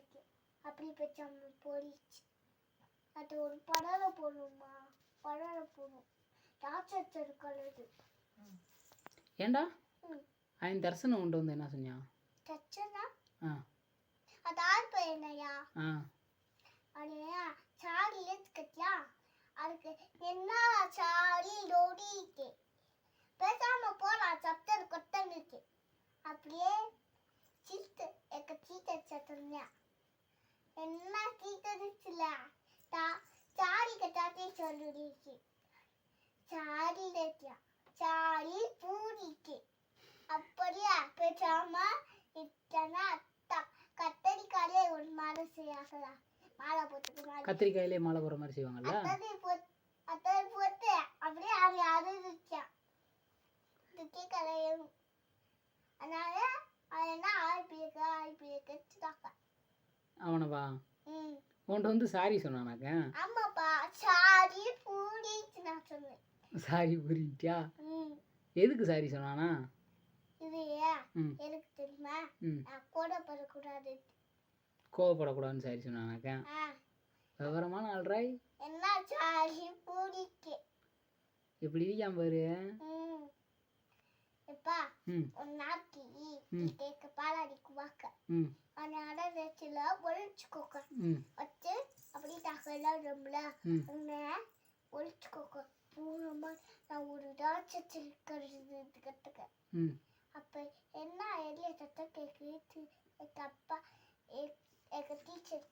இருக்கு அப்படி பேசாம போயிடுச்சு. அது ஒரு படல போடணுமா படல போடணும் ராட்சசர் கலரு ஏண்டா? என்ன சொன்னான் தச்சனா ஆ. அது ஆள் பையனையா ஆ. அடையா சாடி ஏத்துக்கத்தியா அதுக்கு என்ன சாடி லோடிக்கு என்ன சீட்டடிச்சுல தா சாடி கட்டாத்தே சொல்லிடுச்சு சாடி லேட்டியா சாடி பூரிக்கு. அப்படியா பேசாம இத்தனை த- கத்தரிக்காலே ஒரு மாலை செய்யாங்களா மாலை மாலை கத்திரிக்காயிலே மாலை போடுற மாதிரி செய்வாங்கல்ல? அத்தனை போட்டு அத்தனை போட்டு அப்படியே அது அறுதுச்சா துக்கி கலையும் அதனால அது என்ன ஆழ்பியக்க ஆழ்பியக்க அவனவா? உன்கிட்ட வந்து சாரி சொன்னானாக்க? ஆமாப்பா சாரி பூடிச்சு நான் சொன்னேன். சாரி புரிஞ்சிட்டியா ம். எதுக்கு சாரி சொன்னானா? எனக்கு தெரியுமா? நான் கோவப்படக்கூடாதுன்னு சாரி சொன்னானாக்க? விவரமான ஆள்ராய் என்ன சாரி பூடிக்கு எப்படி இருக்கான் பாரு? எப்பா நாளைக்கு ம். கேட்க பாலாடிக்கு வாக்க ஒழிச்சுக்கோக்க ம். வச்சு அப்படி தகவலாம் ரொம்பல ஒழிச்சுக்கோக்க பூரமா நான் ஒரு ராட்சத்தில் ம். அப்போ என்ன எளிய சத்தம் கேட்குது எங்கள் அப்பா எங்கள் டீச்சர்